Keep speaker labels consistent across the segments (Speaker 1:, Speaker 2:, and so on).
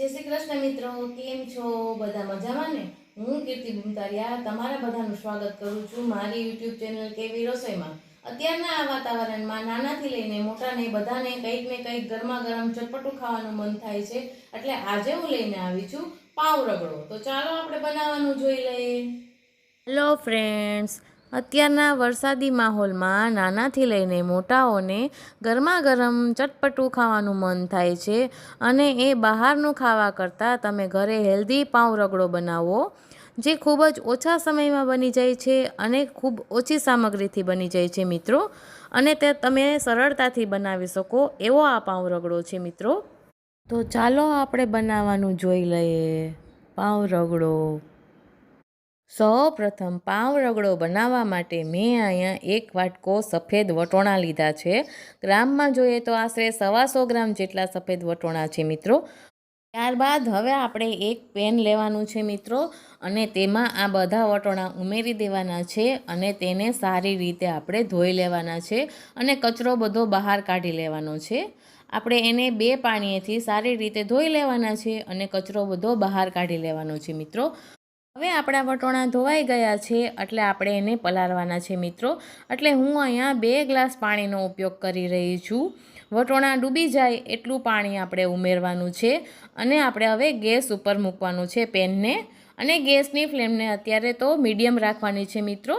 Speaker 1: જય શ્રી કૃષ્ણ મિત્રો કેમ છો? બધા મજામાં ને? હું કીર્તિ બુમતારિયા તમારા બધાનું સ્વાગત કરું છું મારી યુટ્યુબ ચેનલ કેવી રસોઈમાં. અત્યારના વાતાવરણમાં નાનાથી લઈને મોટાને બધાને કંઈક ને કંઈક ગરમા ગરમ ચટપટું ખાવાનું મન થાય છે, એટલે આજે હું લઈને આવી છું પાવ રગડો. તો ચાલો આપણે બનાવવાનું જોઈ લઈએ. હેલો ફ્રેન્ડ્સ અત્યારના વરસાદી માહોલમાં નાનાથી લઈને મોટાઓને ગરમા ગરમ ચટપટું ખાવાનું મન થાય છે અને એ બહારનું ખાવા કરતાં તમે ઘરે હેલ્ધી પાઉં રગડો બનાવો, જે ખૂબ જ ઓછા સમયમાં બની જાય છે અને ખૂબ ઓછી સામગ્રીથી બની જાય છે મિત્રો. અને તે તમે સરળતાથી બનાવી શકો એવો આ પાઉં રગડો છે મિત્રો. તો ચાલો આપણે બનાવવાનું જોઈ લઈએ. પાઉં રગડો. સૌ પ્રથમ પાવ રગડો બનાવવા માટે મેં અહીંયા એક વાટકો સફેદ વટોણા લીધા છે. ગ્રામમાં જોઈએ તો આશરે સવાસો ગ્રામ જેટલા સફેદ વટોણા છે મિત્રો. ત્યારબાદ હવે આપણે એક પેન લેવાનું છે મિત્રો અને તેમાં આ બધા વટોણા ઉમેરી દેવાના છે અને તેને સારી રીતે આપણે ધોઈ લેવાના છે અને કચરો બધો બહાર કાઢી લેવાનો છે. આપણે એને બે પાણીએથી સારી રીતે ધોઈ લેવાના છે અને કચરો બધો બહાર કાઢી લેવાનો છે મિત્રો. હવે આપણા વટોણા ધોવાઈ ગયા છે એટલે આપણે એને પલાળવાના છે મિત્રો. એટલે હું અહીંયા બે ગ્લાસ પાણીનો ઉપયોગ કરી રહી છું. વટોણા ડૂબી જાય એટલું પાણી આપણે ઉમેરવાનું છે અને આપણે હવે ગેસ ઉપર મૂકવાનું છે પેનને. અને ગેસની ફ્લેમને અત્યારે તો મીડિયમ રાખવાની છે મિત્રો.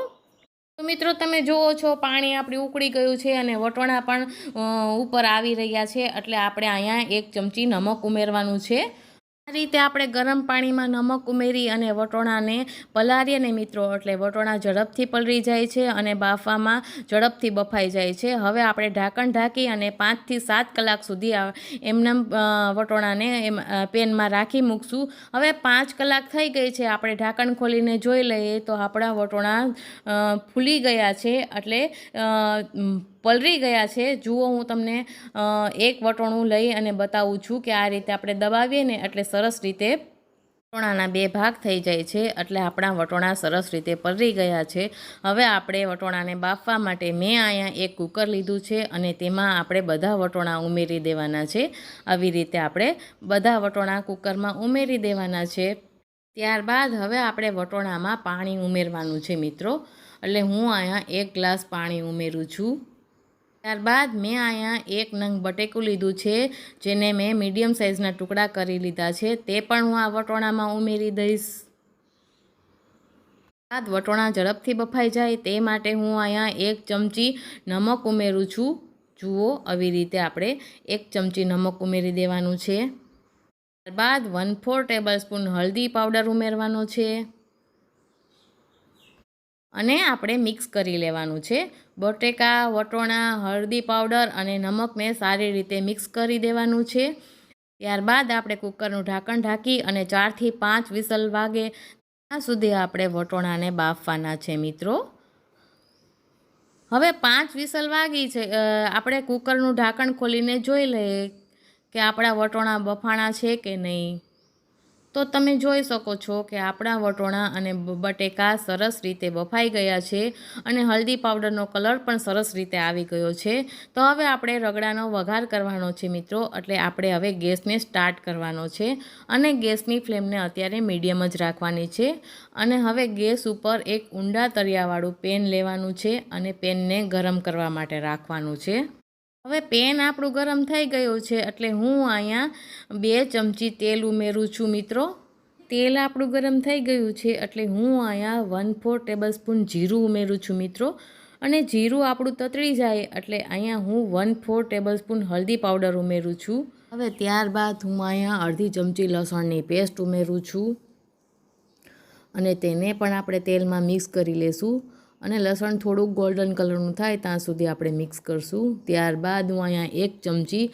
Speaker 1: તો મિત્રો તમે જુઓ છો પાણી આપણી ઉકળી ગયું છે અને વટોણા પણ ઉપર આવી રહ્યા છે એટલે આપણે અહીંયા એક ચમચી નમક ઉમેરવાનું છે. આ રીતે આપણે ગરમ પાણીમાં નમક ઉમેરી અને વટોણાને પલાળીએ ને મિત્રો, એટલે વટોણા ઝડપથી પલળી જાય છે અને બાફવામાં ઝડપથી બફાઈ જાય છે. હવે આપણે ઢાંકણ ઢાંકી અને પાંચથી સાત કલાક સુધી આ એમનેમ વટોણાને એમ પેનમાં રાખી મૂકશું. હવે પાંચ કલાક થઈ ગઈ છે, આપણે ઢાંકણ ખોલીને જોઈ લઈએ તો આપણા વટોણા ફૂલી ગયા છે. એટલે પલળી ગયા છે. જુઓ, હું તમને એક વટોણું લઈ અને બતાવું છું કે આ રીતે આપણે દબાવીએ ને એટલે સરસ રીતે વટોણાના બે ભાગ થઈ જાય છે. એટલે આપણા વટોણા સરસ રીતે પલળી ગયા છે. હવે આપણે વટોણાને બાફવા માટે મેં અહીંયા એક કુકર લીધું છે અને તેમાં આપણે બધા વટોણા ઉમેરી દેવાના છે. આવી રીતે આપણે બધા વટોણા કુકરમાં ઉમેરી દેવાના છે. ત્યારબાદ હવે આપણે વટોણામાં પાણી ઉમેરવાનું છે મિત્રો. એટલે હું અહીંયા એક ગ્લાસ પાણી ઉમેરું છું. ત્યારબાદ મેં અહીંયા એક નંગ બટેકું લીધું છે, જેને મેં મીડિયમ સાઇઝના ટુકડા કરી લીધા છે. તે પણ હું આ વટોણામાં ઉમેરી દઈશ. આ વટોણા ઝડપથી બફાઈ જાય, તે માટે હું અહીંયા એક ચમચી નમક ઉમેરું છું. જુઓ આવી રીતે આપણે એક ચમચી નમક ઉમેરી દેવાનું છે. ત્યારબાદ વન ફોર ટેબલ સ્પૂન હળદી પાવડર ઉમેરવાનો છે. અને આપણે મિક્સ કરી લેવાનું છે. બટેકા, વટોણા, હળદી પાવડર અને નમકને સારી રીતે મિક્સ કરી દેવાનું છે. ત્યારબાદ આપણે કુકરનું ઢાંકણ ઢાંકી અને ચારથી પાંચ વિસલ વાગે ત્યાં સુધી આપણે વટોણાને બાફવાના છે મિત્રો. હવે પાંચ વિસલ વાગી છે આપણે કુકરનું ઢાંકણ ખોલીને જોઈ લઈએ કે આપણા વટોણા બફાણા છે કે નહીં. તો તમે જોઈ શકો છો કે આપણા વટોણા અને બટેકા સરસ રીતે બફાઈ ગયા છે અને હલ્દી પાવડરનો કલર પણ સરસ રીતે આવી ગયો છે. તો હવે આપણે રગડાનો વઘાર કરવાનો છે મિત્રો, એટલે આપણે હવે ગેસને સ્ટાર્ટ કરવાનો છે અને ગેસની ફ્લેમને અત્યારે મીડિયમ જ રાખવાની છે. અને હવે ગેસ ઉપર એક ઊંડા તરિયાવાળું પેન લેવાનું છે અને પેનને ગરમ કરવા માટે રાખવાનું છે. હવે પેન આપણું ગરમ થઈ ગયું છે એટલે હું અહીંયા બે ચમચી તેલ ઉમેરું છું મિત્રો. તેલ આપણું ગરમ થઈ ગયું છે એટલે હું અહીંયા વન ફોર ટેબલ સ્પૂન જીરું ઉમેરું છું મિત્રો. અને જીરું આપણું તતળી જાય એટલે અહીંયા હું વન ફોર ટેબલ સ્પૂન હળદી પાવડર ઉમેરું છું. હવે ત્યારબાદ હું અહીંયા અડધી ચમચી લસણની પેસ્ટ ઉમેરું છું. અને તેને પણ આપણે તેલમાં મિક્સ કરી લેશું. અને લસણ થોડુંક ગોલ્ડન કલરનું થાય ત્યાં સુધી આપણે મિક્સ કરશું. ત્યારબાદ હું અહીંયા એક ચમચી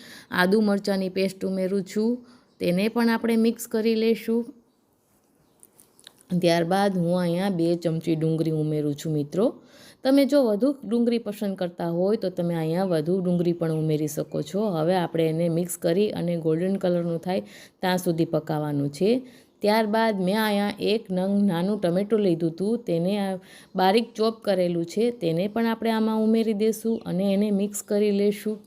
Speaker 1: આદુ મરચાંની પેસ્ટ ઉમેરું છું. તેને પણ આપણે મિક્સ કરી લઈશું. ત્યારબાદ હું અહીંયા બે ચમચી ડુંગળી ઉમેરું છું મિત્રો. તમે જો વધુ ડુંગળી પસંદ કરતા હોય તો તમે અહીંયા વધુ ડુંગળી પણ ઉમેરી શકો છો. હવે આપણે એને મિક્સ કરી અને ગોલ્ડન કલરનું થાય ત્યાં સુધી પકાવવાનું છે. ત્યારબાદ મેં અહીંયા એક નંગ નાનું ટમેટું લીધું હતું તેને બારીક ચોપ કરેલું છે, તેને પણ આપણે આમાં ઉમેરી દઈશું અને એને મિક્સ કરી લઈશું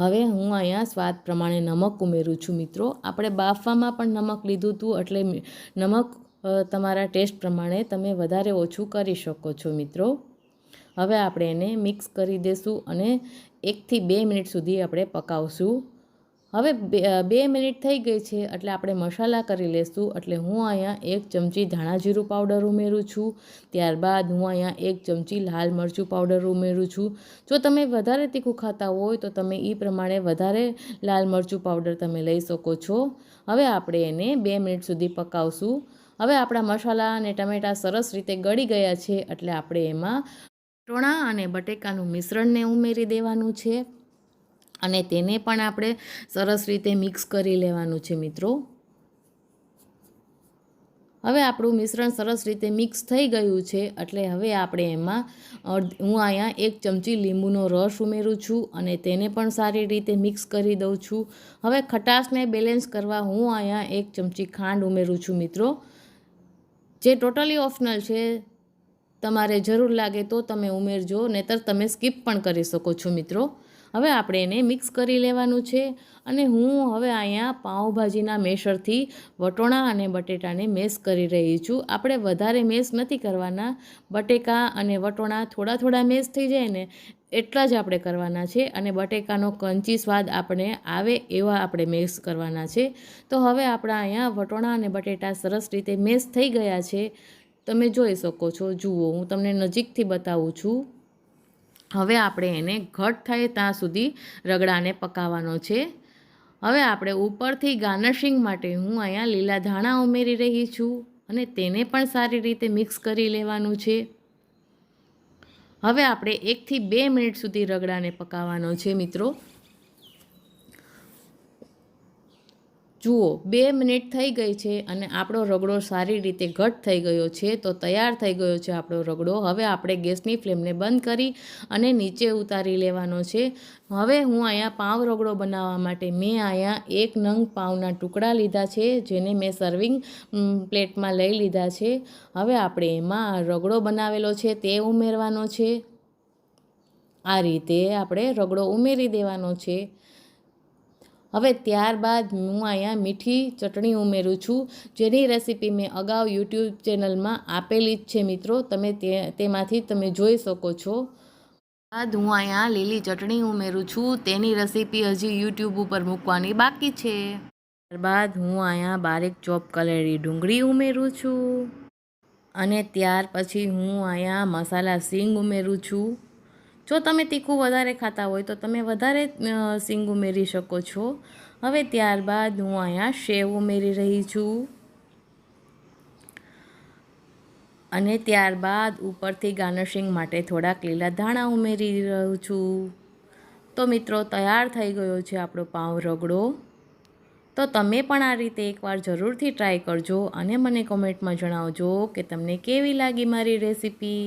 Speaker 1: હવે હું અહીંયા સ્વાદ પ્રમાણે નમક ઉમેરું છું મિત્રો. આપણે બાફવામાં પણ નમક લીધું હતું એટલે નમક તમારા ટેસ્ટ પ્રમાણે તમે વધારે ઓછું કરી શકો છો મિત્રો. હવે આપણે એને મિક્સ કરી દઈશું અને એકથી બે મિનિટ સુધી આપણે પકાવશું. હવે બે મિનિટ થઈ ગઈ છે એટલે આપણે મસાલા કરી લઈશું એટલે હું અહીંયા એક ચમચી ધાણા જીરું પાવડર ઉમેરું છું. ત્યારબાદ હું અહીંયા એક ચમચી લાલ મરચું પાવડર ઉમેરું છું. જો તમે વધારે તીખું ખાતા હોય તો તમે એ પ્રમાણે વધારે લાલ મરચું પાવડર તમે લઈ શકો છો. હવે આપણે એને બે મિનિટ સુધી પકાવશું. હવે આપણા મસાલા અને ટમેટાં સરસ રીતે ગળી ગયા છે એટલે આપણે એમાં ટોણા અને બટેકાનું મિશ્રણને ઉમેરી દેવાનું છે. અને તેને પણ આપણે સરસ રીતે મિક્સ કરી લેવાનું છે મિત્રો. હવે આપણું મિશ્રણ સરસ રીતે મિક્સ થઈ ગયું છે એટલે હવે આપણે એમાં હું અહીંયા એક ચમચી લીંબુનો રસ ઉમેરું છું અને તેને પણ સારી રીતે મિક્સ કરી દઉં છું. હવે ખટાશને બેલેન્સ કરવા હું અહીંયા એક ચમચી ખાંડ ઉમેરું છું મિત્રો. જે ટોટલી ઓપ્શનલ છે, તમારે જરૂર લાગે તો તમે ઉમેરજો, નહીતર તમે સ્કીપ પણ કરી શકો છો મિત્રો. હવે આપણે એને મિક્સ કરી લેવાનું છે અને હું હવે અહીંયા પાઉંભાજીના મેશરથી વટોણા અને બટેટાને મેશ કરી રહી છું. આપણે વધારે મેશ નથી કરવાના. બટેકા અને વટોણા થોડા થોડા મેશ થઈ જાય ને એટલા જ આપણે કરવાના છે અને બટેકાનો કંચી સ્વાદ આપણે આવે એવા આપણે મેશ કરવાના છે. તો હવે આપણા અહીંયા વટોણા અને બટેટા સરસ રીતે મેશ થઈ ગયા છે. તમે જોઈ શકો છો. જુઓ, હું તમને નજીકથી બતાવું છું. હવે આપણે એને ઘટ થાય ત્યાં સુધી રગડાને પકાવવાનો છે. હવે આપણે ઉપરથી ગાર્નિશિંગ માટે હું અહીંયા લીલા ધાણા ઉમેરી રહી છું અને તેને પણ સારી રીતે મિક્સ કરી લેવાનું છે. હવે આપણે એકથી બે મિનિટ સુધી રગડાને પકાવવાનો છે મિત્રો. જુઓ, બે મિનિટ થઈ ગઈ છે અને આપણો રગડો સારી રીતે ઘટ થઈ ગયો છે તો તૈયાર થઈ ગયો છે આપણો રગડો. હવે આપણે ગેસની ફ્લેમને બંધ કરી અને નીચે ઉતારી લેવાનો છે. હવે હું અહીંયા પાવ રગડો બનાવવા માટે મેં અહીંયા એક નંગ પાવના ટુકડા લીધા છે, જેને મેં સર્વિંગ પ્લેટમાં લઈ લીધા છે. હવે આપણે એમાં રગડો બનાવેલો છે તે ઉમેરવાનો છે. આ રીતે આપણે રગડો ઉમેરી દેવાનો છે. હવે ત્યારબાદ હું અહીંયા મીઠી ચટણી ઉમેરું છું. જેની રેસીપી મેં અગાઉ યુટ્યુબ ચેનલમાં આપેલી જ છે મિત્રો. તમે તે, તેમાંથી તમે જોઈ શકો છો. બાદ હું અહીંયા લીલી ચટણી ઉમેરું છું. તેની રેસીપી હજી યુટ્યુબ ઉપર મૂકવાની બાકી છે. ત્યારબાદ હું અહીંયા બારીક ચોપ કરેલી ડુંગળી ઉમેરું છું. અને ત્યાર પછી હું અહીંયા મસાલા સિંગ ઉમેરું છું. જો તમે તીખું વધારે ખાતા હોય તો તમે વધારે સિંગ ઉમેરી શકો છો. હવે ત્યારબાદ હું અહીંયા શેવ ઉમેરી રહી છું. અને ત્યારબાદ ઉપરથી ગાર્નિશિંગ માટે થોડાક લીલા ધાણા ઉમેરી રહ્યું છું. તો મિત્રો, તૈયાર થઈ ગયો છે આપણો પાઉં રગડો. તો તમે પણ આ રીતે એકવાર જરૂરથી ટ્રાય કરજો અને મને કોમેન્ટમાં જણાવજો કે તમને કેવી લાગી મારી રેસીપી.